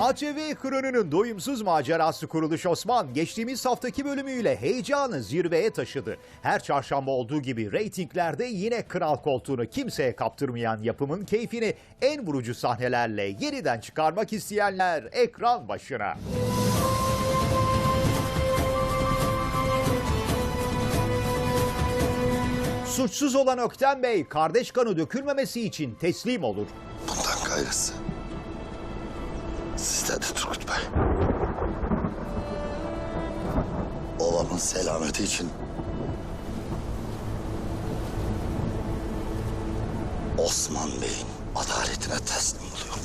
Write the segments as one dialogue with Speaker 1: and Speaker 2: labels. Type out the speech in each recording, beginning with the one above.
Speaker 1: ATV Kronu'nun doyumsuz macerası Kuruluş Osman geçtiğimiz haftaki bölümüyle heyecanı zirveye taşıdı. Her çarşamba olduğu gibi reytinglerde yine kral koltuğunu kimseye kaptırmayan yapımın keyfini en vurucu sahnelerle yeniden çıkarmak isteyenler ekran başına. Suçsuz olan Ökten Bey kardeş kanı dökülmemesi için teslim olur.
Speaker 2: Bundan gayrısı. Sizde de Turgut Bey. Oğlamın selameti için Osman Bey'in adaletine teslim oluyorum.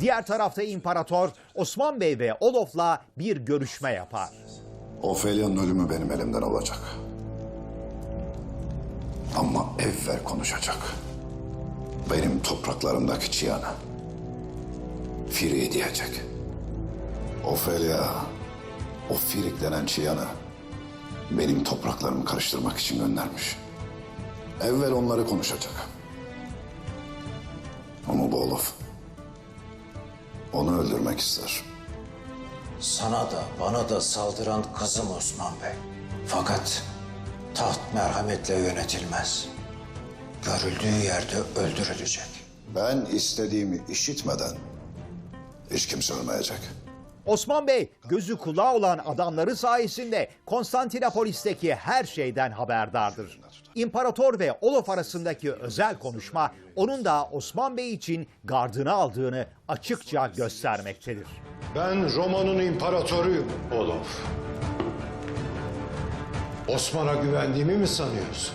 Speaker 1: Diğer tarafta imparator Osman Bey ve Olof'la bir görüşme yapar.
Speaker 3: Ofelia'nın ölümü benim elimden olacak. Ama evvel konuşacak. Benim topraklarımdaki çıyanı. Firi diyecek. Ofelia, o Firik denen çıyanı benim topraklarımı karıştırmak için göndermiş. Evvel onları konuşacak. Ama bu Olof onu öldürmek ister.
Speaker 4: Sana da bana da saldıran kızım Osman Bey. Fakat taht merhametle yönetilmez. Görüldüğü yerde öldürülecek.
Speaker 3: Ben istediğimi işitmeden hiç kimse ölmeyecek.
Speaker 1: Osman Bey gözü kulağı olan adamları sayesinde Konstantinopolis'teki her şeyden haberdardır. İmparator ve Olof arasındaki özel konuşma onun da Osman Bey için gardını aldığını açıkça göstermektedir.
Speaker 5: Ben Roma'nın imparatoruyum Olof. Osman'a güvendiğimi mi sanıyorsun?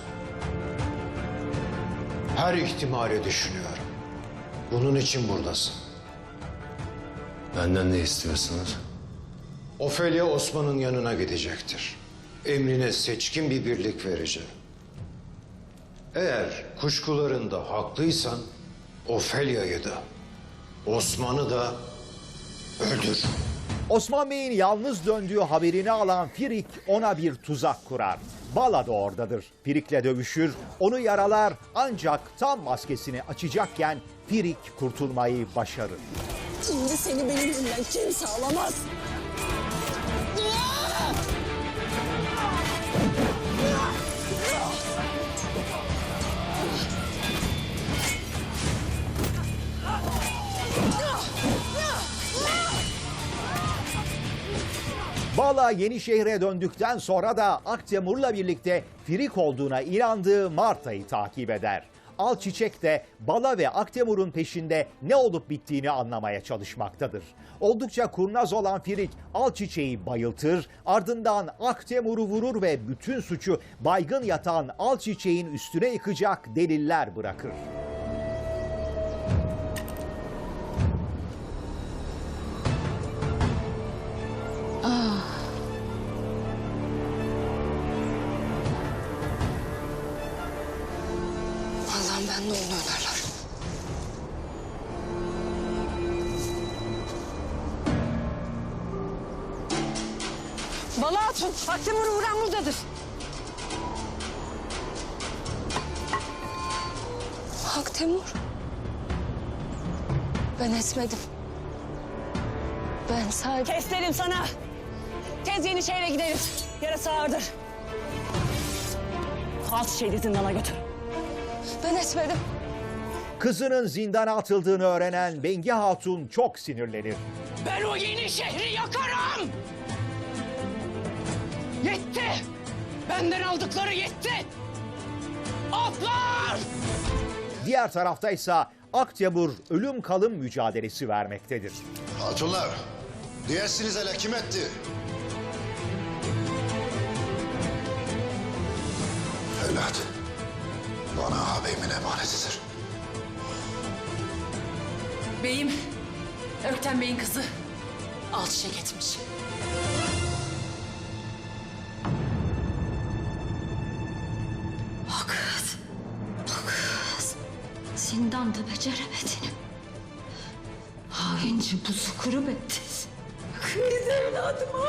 Speaker 5: Her ihtimali düşünüyorum. Bunun için buradasın.
Speaker 6: Benden ne istiyorsunuz?
Speaker 5: Ofelia Osman'ın yanına gidecektir. Emrine seçkin bir birlik vereceğim. Eğer kuşkularında haklıysan Ofelia'yı da Osman'ı da öldür.
Speaker 1: Osman Bey'in yalnız döndüğü haberini alan Firik ona bir tuzak kurar. Bala da oradadır. Firik'le dövüşür, onu yaralar ancak tam maskesini açacakken Firik kurtulmayı başarır.
Speaker 7: Şimdi seni benim elimden kimse alamaz.
Speaker 1: Bala Yenişehir'e döndükten sonra da Aktemur'la birlikte Firik olduğuna inandığı Marta'yı takip eder. Al Çiçek de Bala ve Aktemur'un peşinde ne olup bittiğini anlamaya çalışmaktadır. Oldukça kurnaz olan Firik Al Çiçek'i bayıltır, ardından Aktemur'u vurur ve bütün suçu baygın yatan Al Çiçek'in üstüne yıkacak deliller bırakır.
Speaker 7: Allah'ım ben de onu önerler. Bala Hatun, Akdemur'u vuran buradadır. Akdemur. Ben etmedim. Ben sadece...
Speaker 8: Kes dedim sana. Tez Yenişehir'e gidelim. Yarası ağırdır. Alt şeyi zindana götür.
Speaker 7: Ben etmedim.
Speaker 1: Kızının zindana atıldığını öğrenen Bengi Hatun çok sinirlenir.
Speaker 8: Ben o yeni şehri yakarım. Yetti. Benden aldıkları yetti. Atlar!
Speaker 1: Diğer tarafta ise Aktemur ölüm kalım mücadelesi vermektedir.
Speaker 2: Hatunlar, diyesiniz hele kim etti?
Speaker 3: Evlat, bana ağabeyimin emanetidir.
Speaker 9: Beyim, Ökten Bey'in kızı alt çiçek etmiş. O kız, bu kız zindanda beceremedin. Haince buzu kurum etti. Kız evladıma.